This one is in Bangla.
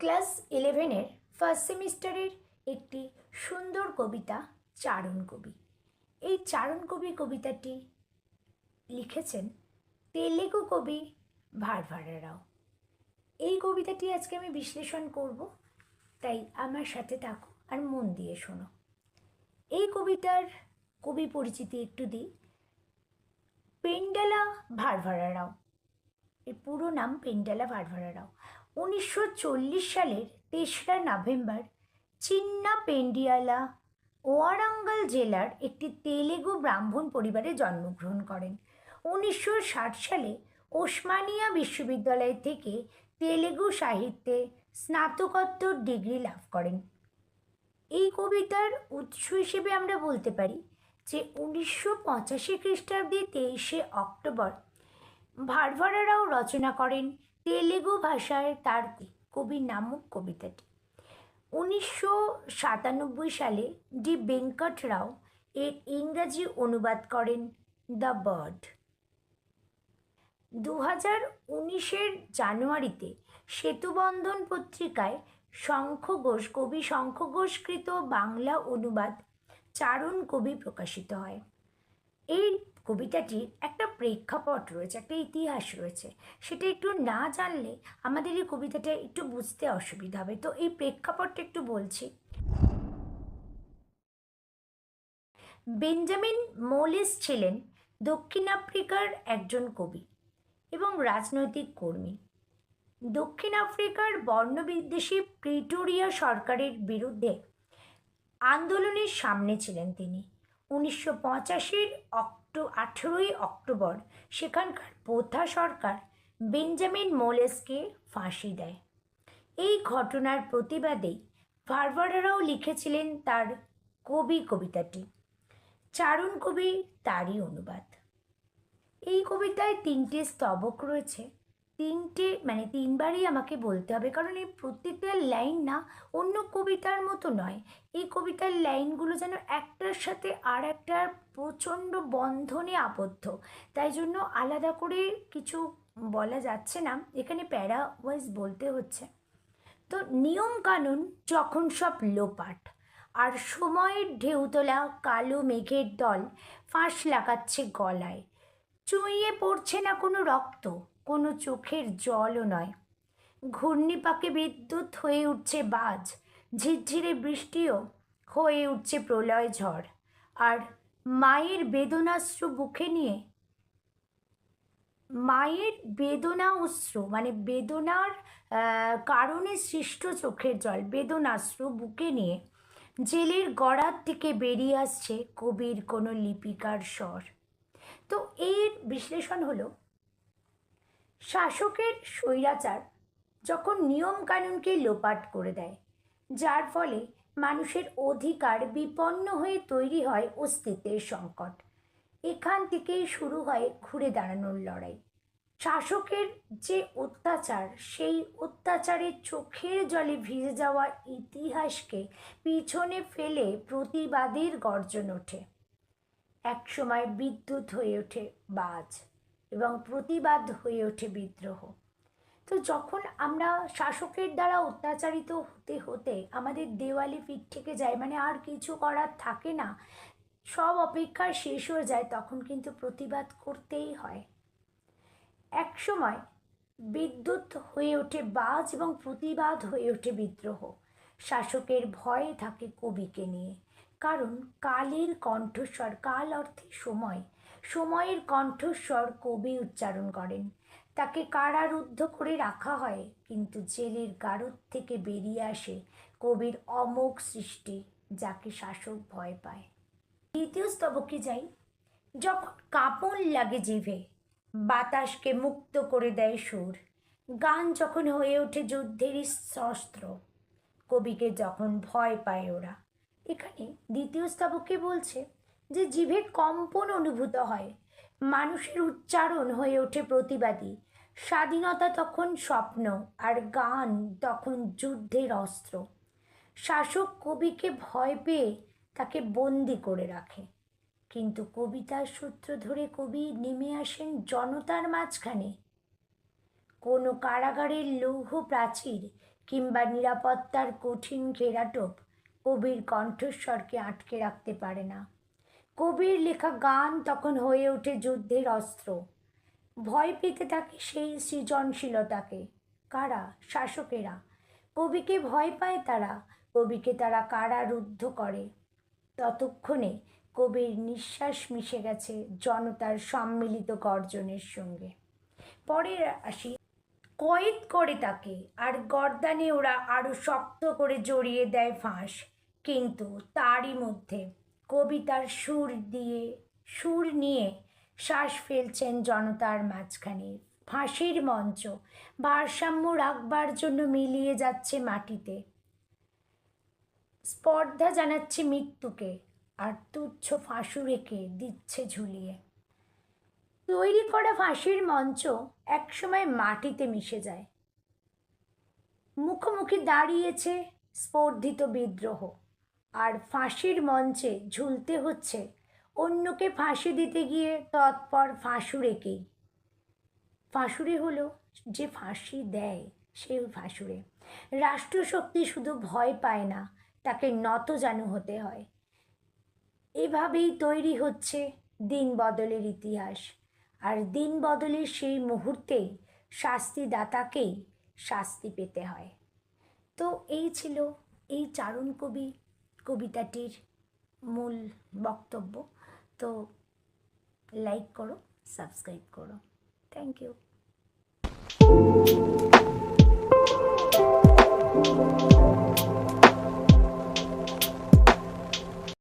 ক্লাস ইলেভেনের ফার্স্ট সেমিস্টারের একটি সুন্দর কবিতা, চারণ কবি। এই চারণ কবি কবিতাটি লিখেছেন তেলেগু কবি ভারভারা রাও। এই কবিতাটি আজকে আমি বিশ্লেষণ করব, তাই আমার সাথে থাকো আর মন দিয়ে শোনো। এই কবিতার কবি পরিচিতি একটু দিই। পেন্ডালা ভারভারা রাও। এর পুরো নাম পেন্ডালা ভারভারা রাও। উনিশশো চল্লিশ সালের তেসরা নভেম্বর চিন্না পেন্ডিয়ালা ওয়ারাঙ্গল জেলার একটি তেলেগু ব্রাহ্মণ পরিবারে জন্মগ্রহণ করেন। উনিশশো ষাট সালে ওসমানিয়া বিশ্ববিদ্যালয় থেকে তেলেগু সাহিত্যে স্নাতকোত্তর ডিগ্রি লাভ করেন। এই কবিতার উৎস হিসেবে আমরা বলতে পারি যে উনিশশো পঁচাশি খ্রিস্টাব্দে তেইশে অক্টোবর ভারভারারাও রচনা করেন তেলেগু ভাষায় তার কবির নামক কবিতাটি। উনিশশো সাতানব্বই সালে ডি বেঙ্কট রাও এর ইংরাজি অনুবাদ করেন দ্য বার্ড। দু হাজার উনিশের জানুয়ারিতে সেতুবন্ধন পত্রিকায় শঙ্খ ঘোষ, কবি শঙ্খ ঘোষকৃত বাংলা অনুবাদ চারণ কবি প্রকাশিত হয়। এই কবিতাটির একটা প্রেক্ষাপট রয়েছে, একটা ইতিহাস রয়েছে। সেটা একটু না জানলে আমাদের এই কবিতাটা একটু বুঝতে অসুবিধা হবে। তো এই প্রেক্ষাপটটা একটু বলছি। বেঞ্জামিন মোলিস ছিলেন দক্ষিণ আফ্রিকার একজন কবি এবং রাজনৈতিক কর্মী। দক্ষিণ আফ্রিকার বর্ণবিদ্বেষী প্রিটোরিয়া সরকারের বিরুদ্ধে আন্দোলনের সামনে ছিলেন তিনি। উনিশশো পঁচাশির অক্টো আঠেরোই অক্টোবর সেখানকার পোথা সরকার বেঞ্জামিন মোলেসকে ফাঁসি দেয়। এই ঘটনার প্রতিবাদেই ভারভারারাও লিখেছিলেন তার কবি কবিতাটি। চারণ কবি তারই অনুবাদ। এই কবিতায় তিনটি স্তবক রয়েছে। তিনটে মানে তিনবারই আমাকে বলতে হবে। কারণ এই প্রত্যেকটা লাইন না অন্য কবিতার মতো নয়। এই কবিতার লাইনগুলো যেন একটার সাথে আর একটার প্রচণ্ড বন্ধনে আবদ্ধ। তাই জন্য আলাদা করে কিছু বলা যাচ্ছে না। এখানে প্যারা ওয়াইজ বলতে হচ্ছে। তো নিয়ম কানুন যখন সব লোপাট, আর সময়ের ঢেউ তোলা কালো মেঘের দল, ফাঁস লাগাচ্ছে গলায়। চুইয়ে পড়ছে না কোনো রক্ত কোনো চোখের জলও নয়। ঘূর্ণিপাকে বিদ্যুৎ হয়ে উঠছে বাজ, ঝিরঝিরে বৃষ্টিও হয়ে উঠছে প্রলয় ঝড়। আর মায়ের বেদনাশ্রু বুকে নিয়ে, মায়ের বেদনা অশ্রু মানে বেদনার কারণে সৃষ্ট চোখের জল, বেদনাশ্রু বুকে নিয়ে জেলের গড়ার থেকে বেরিয়ে আসছে কবির কোনো লিপিকার স্বর। তো এর বিশ্লেষণ হলো শাসকের স্বৈরাচার যখন নিয়ম কানুনকে লোপাট করে দেয়, যার ফলে মানুষের অধিকার বিপন্ন হয়ে তৈরি হয় অস্তিত্বের সংকট। এখান থেকেই শুরু হয় ঘুরে দাঁড়ানোর লড়াই। শাসকের যে অত্যাচার, সেই অত্যাচারের চোখের জলে ভিজে যাওয়া ইতিহাসকে পিছনে ফেলে প্রতিবাদের গর্জন ওঠে। একসময় বিদ্যুৎ হয়ে ওঠে বাজ। এবং প্রতিবাদ হয়ে ওঠে বিদ্রোহ। তো যখন আমরা শাসকের দ্বারা অত্যাচারিত হতে হতে আমাদের দেওয়ালি পিঠ থেকে যায় মানে আর কিছু করার থাকে না, সব অপেক্ষা শেষ হয়ে যায়, তখন কিন্তু প্রতিবাদ করতেই হয়। এক সময় বিদ্যুৎ হয়ে ওঠে বাজ এবং প্রতিবাদ হয়ে ওঠে বিদ্রোহ। শাসকের ভয়ে থাকে কবিকে নিয়ে। কারণ কালের কণ্ঠস্বর, কাল অর্থে সময়। সময়ের কণ্ঠস্বর কবি উচ্চারণ করেন। তাকে কারারুদ্ধ করে রাখা হয়, কিন্তু জেলের গারদ থেকে বেরিয়ে আসে কবির অমোঘ সৃষ্টি, যাকে শাসক ভয় পায়। দ্বিতীয় স্তবকে যাই। যখন কাপড় লাগে জিভে, বাতাসকে মুক্ত করে দেয় সুর। গান যখন হয়ে ওঠে যুদ্ধেরই শস্ত্র কবিকে যখন ভয় পায় ওরা এখানে দ্বিতীয় স্তবকে বলছে যে জিভে কম্পন অনুভূত হয়, মানুষের উচ্চারণ হয়ে ওঠে প্রতিবাদী। স্বাধীনতা তখন স্বপ্ন আর গান তখন যুদ্ধের অস্ত্র। শাসক কবিকে ভয় পেয়ে তাকে বন্দি করে রাখে। কিন্তু কবিতার সূত্র ধরে কবি নেমে আসেন জনতার মাঝখানে। কোনো কারাগারের লৌহ প্রাচীর কিংবা নিরাপত্তার কঠিন ঘেরাটোপ কবির কণ্ঠস্বরকে আটকে রাখতে পারে না। কবির লেখা গান তখন হয়ে ওঠে যুদ্ধের অস্ত্র। ভয় পেতে থাকে সেই সৃজনশীলতাকে। কারা? শাসকেরা। কবিকে ভয় পায় তারা। কবিকে তারা কারা রুদ্ধ করে। ততক্ষণে কবির নিঃশ্বাস মিশে গেছে জনতার সম্মিলিত গর্জনের সঙ্গে। পরে আসি। কয়েদ করে তাকে, আর গর্দানে ওরা আরও শক্ত করে জড়িয়ে দেয় ফাঁস। কিন্তু তারই মধ্যে কবিতার সুর দিয়ে, সুর নিয়ে শ্বাস ফেলছেন জনতার মাঝখানে। ফাঁসির মঞ্চ, ভারসাম্য রাখবার জন্য মিলিয়ে যাচ্ছে মাটিতে। স্পর্ধা জানাচ্ছে মৃত্যুকে, আর তুচ্ছ ফাঁসুরেকে দিচ্ছে ঝুলিয়ে। তৈরি করা ফাঁসির মঞ্চ একসময় মাটিতে মিশে যায়। মুখোমুখি দাঁড়িয়েছে স্পর্ধিত বিদ্রোহ। আর ফাঁসির মঞ্চে ঝুলতে হচ্ছে। অন্যকে ফাঁসি দিতে গিয়ে তৎপর ফাঁসুরেকেই ফাঁসুরে হলো যে ফাঁসি দেয় সে ফাঁসুরে। রাষ্ট্রশক্তি শুধু ভয় পায় না, তাকে নত নতজানু হতে হয়। এভাবেই তৈরি হচ্ছে দিন বদলের ইতিহাস। আর দিন বদলের সেই মুহূর্তেই শাস্তিদাতাকেই শাস্তি পেতে হয়। তো এই ছিল এই চারণ কবি কবিতাটির মূল বক্তব্য। তো লাইক করো সাবস্ক্রাইব করো। Thank you